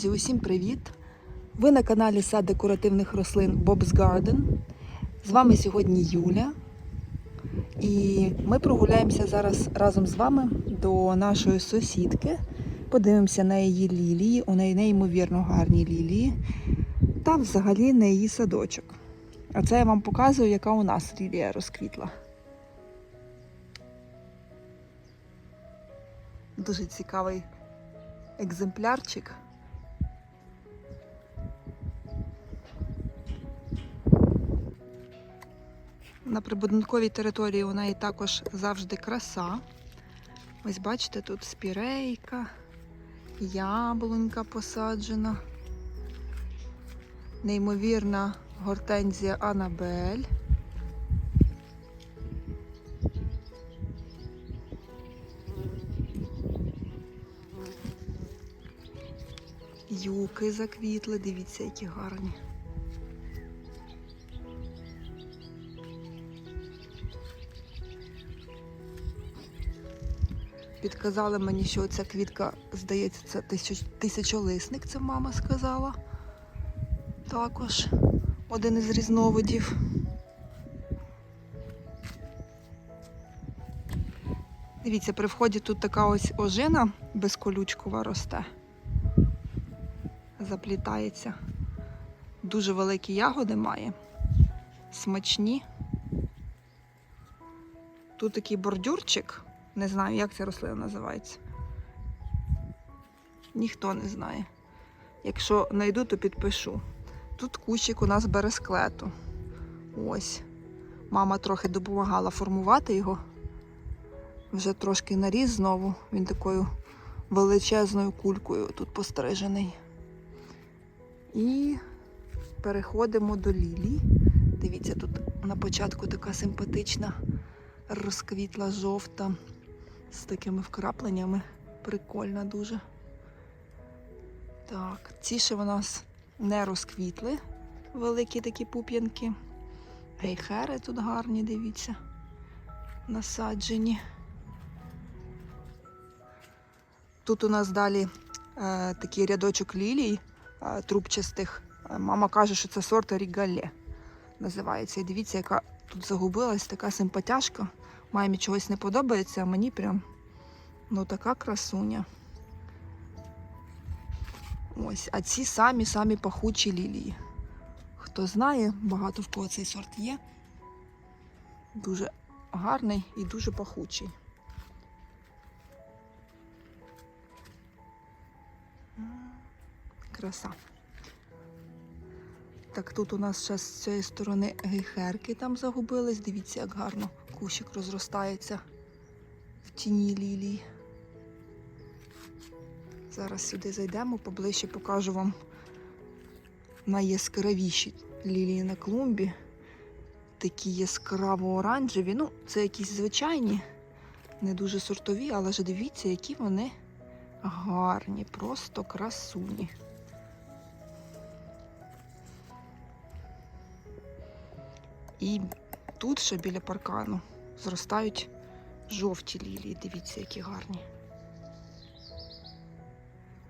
Друзі, усім привіт! Ви на каналі Сад декоративних рослин Bob's Garden. З вами сьогодні Юля. І ми прогуляємося зараз разом з вами до нашої сусідки. Подивимося на її лілії. У неї неймовірно гарні лілії. Та взагалі на її садочок. А це я вам показую, яка у нас лілія розквітла. Дуже цікавий екземплярчик. На прибудинковій території у неї також завжди краса. Ось бачите, тут спірейка, яблунька посаджена, неймовірна гортензія Анабель. Юки заквітли, дивіться, які гарні. Підказали мені, що ця квітка, здається, це тисяч, тисячолисник, це мама сказала. Також один із різновидів. Дивіться, при вході тут така ось ожина безколючкова росте. Заплітається. Дуже великі ягоди має. Смачні. Тут такий бордюрчик. Не знаю, як ця рослина називається. Ніхто не знає. Якщо знайду, то підпишу. Тут кущик у нас бересклету. Ось. Мама трохи допомагала формувати його. Вже трошки наріс знову. Він такою величезною кулькою тут пострижений. І переходимо до лілії. Дивіться, тут на початку така симпатична, розквітла жовта з такими вкрапленнями. Прикольна дуже. Так, ці ще в нас не розквітли, великі такі пуп'янки. Гейхери тут гарні, дивіться, насаджені. Тут у нас далі е, такий рядочок лілій е, трубчастих. Е, Мама каже, що це сорт Рігале називається. І дивіться, яка тут загубилась, така симпатяшка. Мамі чогось не подобається, а мені прям ну така красуня. Ось, а ці самі-самі пахучі лілії. Хто знає, багато в кого цей сорт є. Дуже гарний і дуже пахучий. Краса. Так, тут у нас ще з цієї сторони гейхерки там загубились. Дивіться, як гарно кущик розростається в тіні лілії. Зараз сюди зайдемо, поближче покажу вам найяскравіші лілії на клумбі. Такі яскраво-оранжеві. Ну, це якісь звичайні, не дуже сортові, але ж дивіться, які вони гарні, просто красуні. І тут ще біля паркану зростають жовті лілії. Дивіться, які гарні.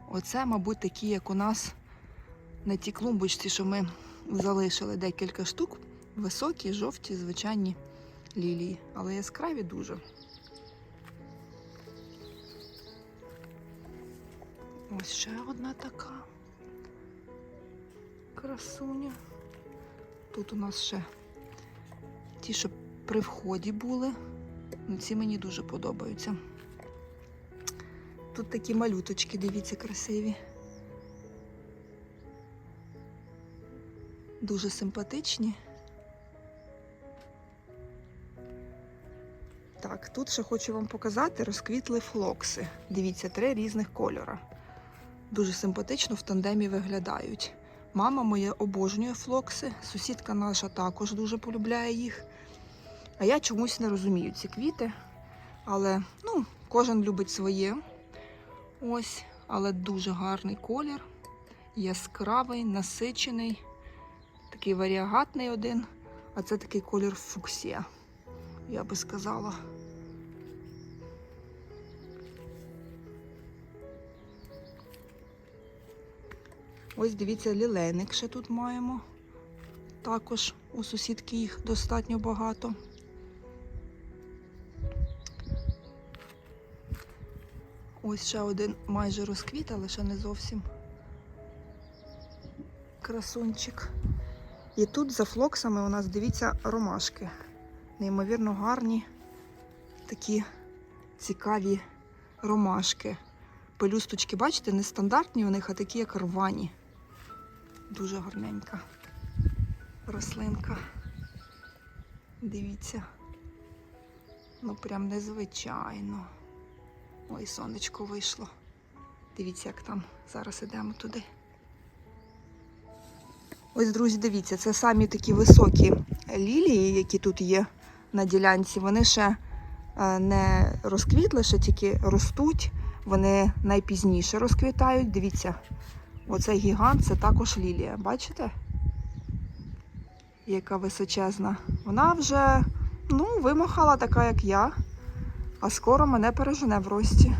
Оце, мабуть, такі, як у нас на тій клумбочці, що ми залишили декілька штук. Високі, жовті, звичайні лілії, але яскраві дуже. Ось ще одна така красуня. Тут у нас ще ті, що при вході були. Ну, ці мені дуже подобаються. Тут такі малюточки, дивіться, красиві. Дуже симпатичні. Так, тут ще хочу вам показати розквітли флокси. Дивіться, три різних кольора. Дуже симпатично в тандемі виглядають. Мама моя обожнює флокси, сусідка наша також дуже полюбляє їх. А я чомусь не розумію ці квіти. Але ну, кожен любить своє. Ось, але дуже гарний колір, яскравий, насичений, такий варіагатний один, а це такий колір фуксія, я би сказала. Ось дивіться, лілейник ще тут маємо. Також у сусідки їх достатньо багато. Ось ще один майже розквіт, але ще не зовсім красунчик. І тут за флоксами у нас, дивіться, ромашки. Неймовірно гарні, такі цікаві ромашки. Пелюсточки, бачите, не стандартні у них, а такі, як рвані. Дуже гарненька рослинка. Дивіться. Ну, прям незвичайно. Ой, сонечко вийшло. Дивіться, як там. Зараз ідемо туди. Ось, друзі, дивіться, це самі такі високі лілії, які тут є на ділянці. Вони ще е, не розквітли, ще тільки ростуть. Вони найпізніше розквітають. Дивіться, оцей гігант це також лілія. Бачите? Яка височезна. Вона вже ну, вимахала така, як я, а скоро мене пережене в рості.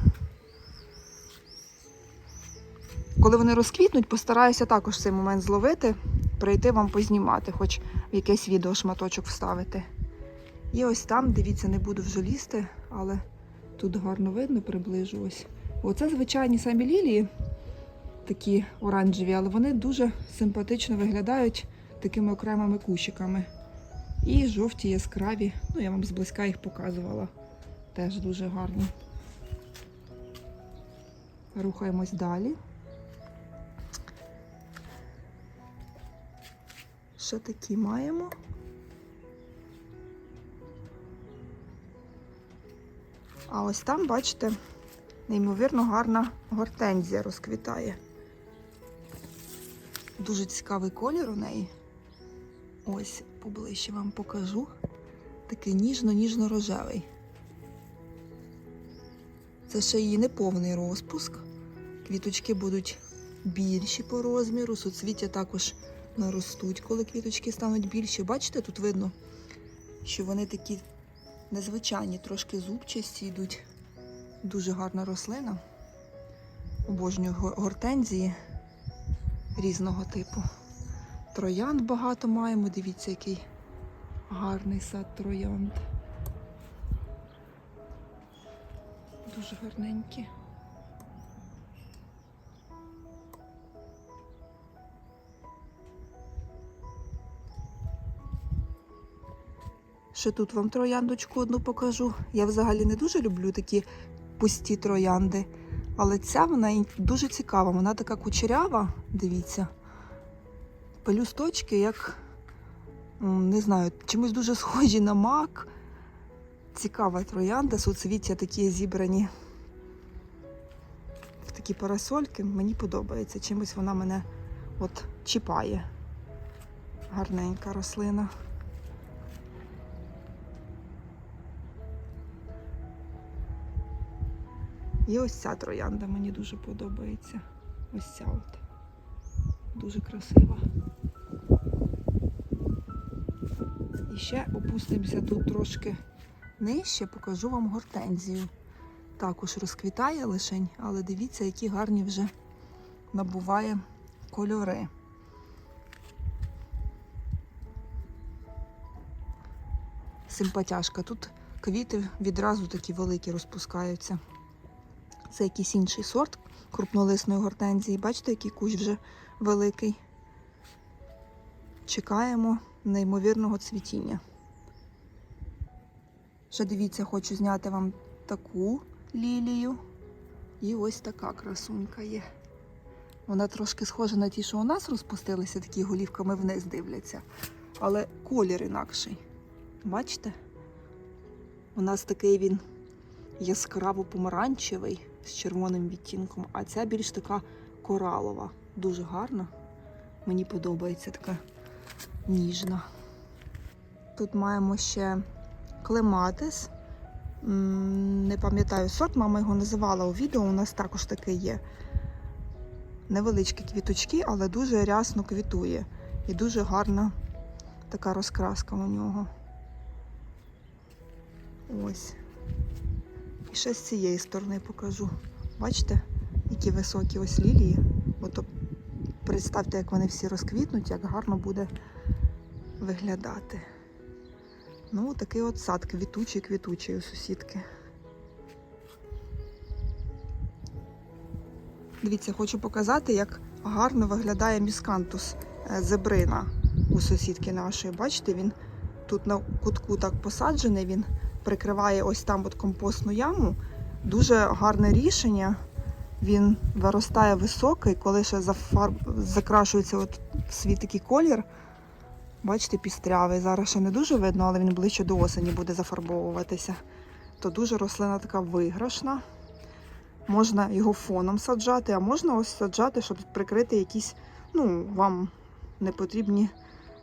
Коли вони розквітнуть, постараюся також цей момент зловити, прийти вам познімати, хоч в якесь відео шматочок вставити. І ось там, дивіться, не буду вже лізти, але тут гарно видно, приближу ось. Оце звичайні самі лілії, такі оранжеві, але вони дуже симпатично виглядають такими окремими кущиками. І жовті яскраві, ну я вам зблизька їх показувала. Теж дуже гарні. Рухаємось далі. Ще такі маємо. А ось там, бачите, неймовірно гарна гортензія розквітає. Дуже цікавий колір у неї. Ось поближче вам покажу. Такий ніжно-ніжно-рожевий. Це ще її неповний розпуск. Квіточки будуть більші по розміру, суцвіття також наростуть, коли квіточки стануть більші. Бачите, тут видно, що вони такі незвичайні, трошки зубчасті йдуть. Дуже гарна рослина. Обожнюю гортензії різного типу. Троянд багато маємо. Дивіться, який гарний сад троянд. Дуже гарненькі. Ще тут вам трояндочку одну покажу. Я взагалі не дуже люблю такі пусті троянди. Але ця вона дуже цікава. Вона така кучерява, дивіться. Пелюсточки, як не знаю, чимось дуже схожі на мак. Цікава троянда, суцвіття такі зібрані в такі парасольки. Мені подобається. Чимось вона мене от чіпає. Гарненька рослина. І ось ця троянда мені дуже подобається. Ось ця от. Дуже красива. І ще опустимося тут трошки нижче, покажу вам гортензію. Також розквітає лишень, але дивіться, які гарні вже набуває кольори. Симпатяшка. Тут квіти відразу такі великі розпускаються. Це якийсь інший сорт крупнолисної гортензії. Бачите, який кущ вже великий. Чекаємо неймовірного цвітіння. Ще дивіться, хочу зняти вам таку лілію. І ось така красунька є. Вона трошки схожа на ті, що у нас розпустилися, такі голівками вниз дивляться. Але колір інакший. Бачите? У нас такий він яскраво помаранчевий з червоним відтінком, а ця більш така коралова. Дуже гарна. Мені подобається така ніжна. Тут маємо ще клематис. Не пам'ятаю сорт, мама його називала у відео. У нас також такий є. Невеличкі квіточки, але дуже рясно квітує. І дуже гарна така розкраска у нього. Ось. І ще з цієї сторони покажу. Бачите, які високі ось лілії. Ото представте, як вони всі розквітнуть, як гарно буде виглядати. Ну, такий от сад квітучий, квітучий у сусідки. Дивіться, хочу показати, як гарно виглядає міскантус е, зебрина у сусідки нашої. Бачите, він тут на кутку так посаджений, він прикриває ось там от компостну яму. Дуже гарне рішення. Він виростає високий, коли ще зафарб... закрашується от свій такий колір. Бачите, пістрявий. Зараз ще не дуже видно, але він ближче до осені буде зафарбовуватися. То дуже рослина така виграшна. Можна його фоном саджати, а можна ось саджати, щоб прикрити якісь, ну, вам непотрібні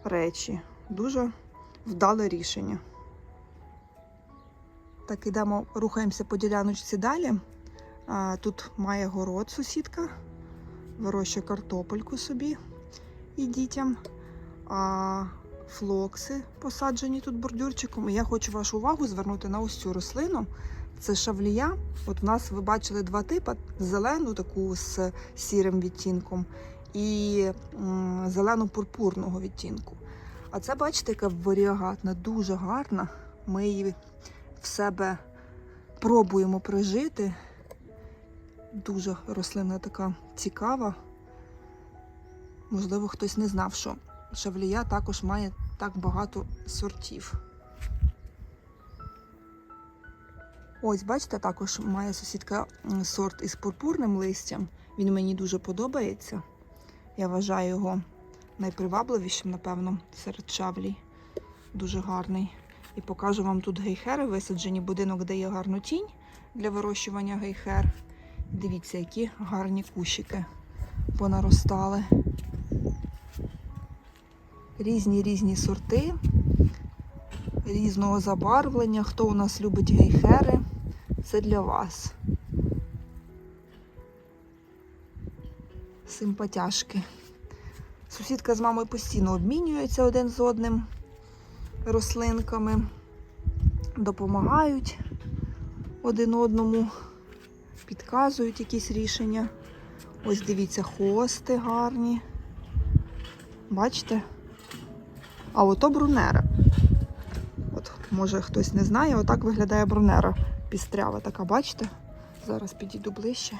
речі. Дуже вдале рішення. Так, ідемо, рухаємося по діляночці далі. А, Тут має город сусідка, вирощує картопельку собі і дітям. А флокси посаджені тут бордюрчиком. І я хочу вашу увагу звернути на ось цю рослину. Це шавлія. От у нас ви бачили два типи: зелену, таку з сірим відтінком, і м, зелено-пурпурного відтінку. А це, бачите, яка варіагатна, дуже гарна. Ми її себе пробуємо прижити. Дуже рослина така цікава. Можливо, хтось не знав, що шавлія також має так багато сортів. Ось, бачите, також має сусідка сорт із пурпурним листям. Він мені дуже подобається. Я вважаю його найпривабливішим, напевно, серед шавлій. Дуже гарний. І покажу вам тут гейхери висаджені, будинок дає гарну тінь для вирощування гейхер. Дивіться, які гарні кущики понаростали. Різні різні сорти, різного забарвлення. Хто у нас любить гейхери, це для вас. Симпатяшки. Сусідка з мамою постійно обмінюється один з одним рослинками, допомагають один одному, підказують якісь рішення. Ось дивіться, хости гарні. Бачите? А ото брунера. От, може хтось не знає, отак виглядає брунера. Пістрява така, бачите? Зараз підійду ближче.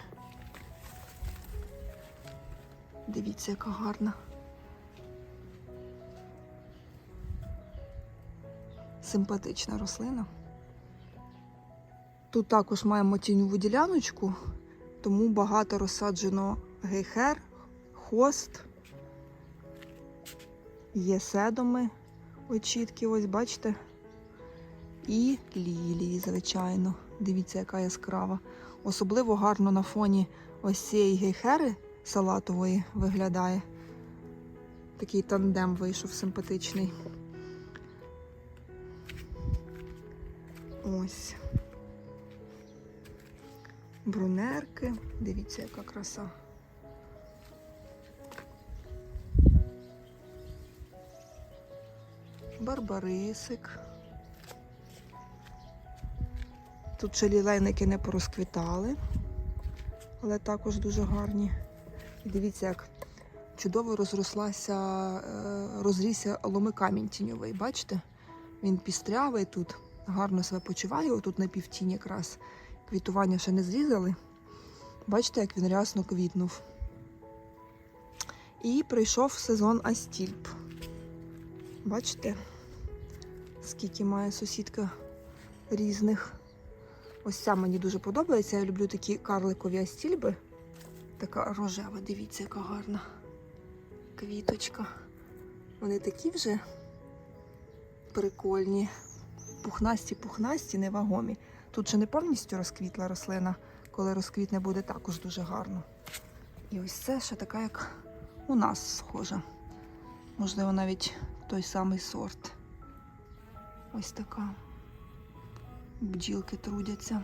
Дивіться, яка гарна. Симпатична рослина. Тут також маємо тіньову діляночку, тому багато розсаджено гейхер, хост, є седоми очітки, ось бачите. І лілії, звичайно. Дивіться, яка яскрава. Особливо гарно на фоні ось цієї гейхери салатової виглядає. Такий тандем вийшов симпатичний. Ось. Брунерки. Дивіться, яка краса. Барбарисик. Тут ще лілейники не порозквітали, але також дуже гарні. І дивіться, як чудово розрослася, е, розрісся ломикамінь тіньовий. Бачите? Він пістрявий тут, гарно себе почуває, отут на півтіні якраз. Квітування ще не зрізали. Бачите, як він рясно квітнув. І прийшов сезон Астільп. Бачите, скільки має сусідка різних. Ось ця мені дуже подобається. Я люблю такі карликові астільби. Така рожева, дивіться, яка гарна квіточка. Вони такі вже прикольні. Пухнасті, пухнасті, невагомі. Тут ще не повністю розквітла рослина, коли розквітне буде також дуже гарно. І ось це ще така, як у нас схожа. Можливо, навіть той самий сорт. Ось така. Бджілки трудяться.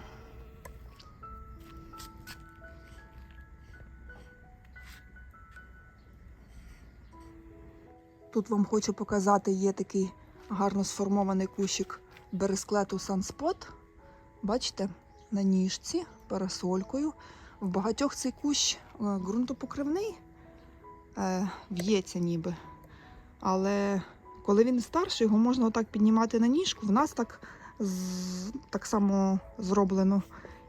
Тут вам хочу показати, є такий гарно сформований кущик бересклету Sunspot. Бачите, на ніжці, парасолькою. В багатьох цей кущ е, ґрунтопокривний. е, в'ється ніби. Але коли він старший, його можна отак піднімати на ніжку. В нас так, так само зроблено.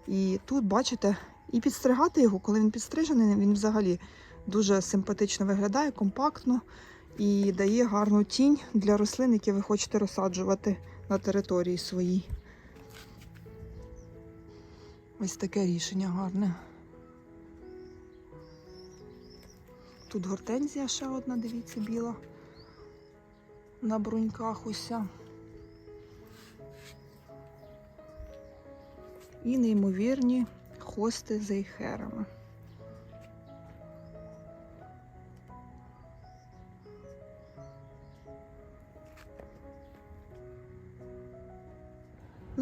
І тут, бачите, і підстригати його, коли він підстрижений, він взагалі дуже симпатично виглядає, компактно і дає гарну тінь для рослин, які ви хочете розсаджувати на території своїй. Ось таке рішення гарне. Тут гортензія ще одна, дивіться, біла. На бруньках уся. І неймовірні хости з ейхерами.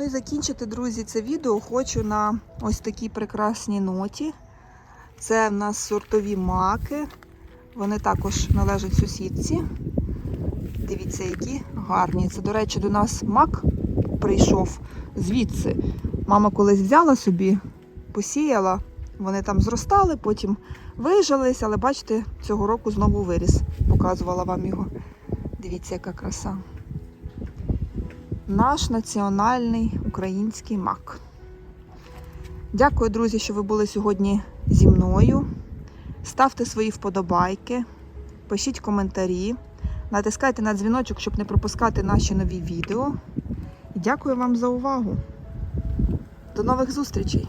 Ну і закінчити, друзі, це відео хочу на ось такій прекрасній ноті. Це в нас сортові маки. Вони також належать сусідці. Дивіться, які гарні. Це, до речі, до нас мак прийшов звідси. Мама колись взяла собі, посіяла, вони там зростали, потім вижились, але бачите, цього року знову виріс. Показувала вам його. Дивіться, яка краса. Наш національний український мак. Дякую, друзі, що ви були сьогодні зі мною. Ставте свої вподобайки, пишіть коментарі, натискайте на дзвіночок, щоб не пропускати наші нові відео. І дякую вам за увагу. До нових зустрічей!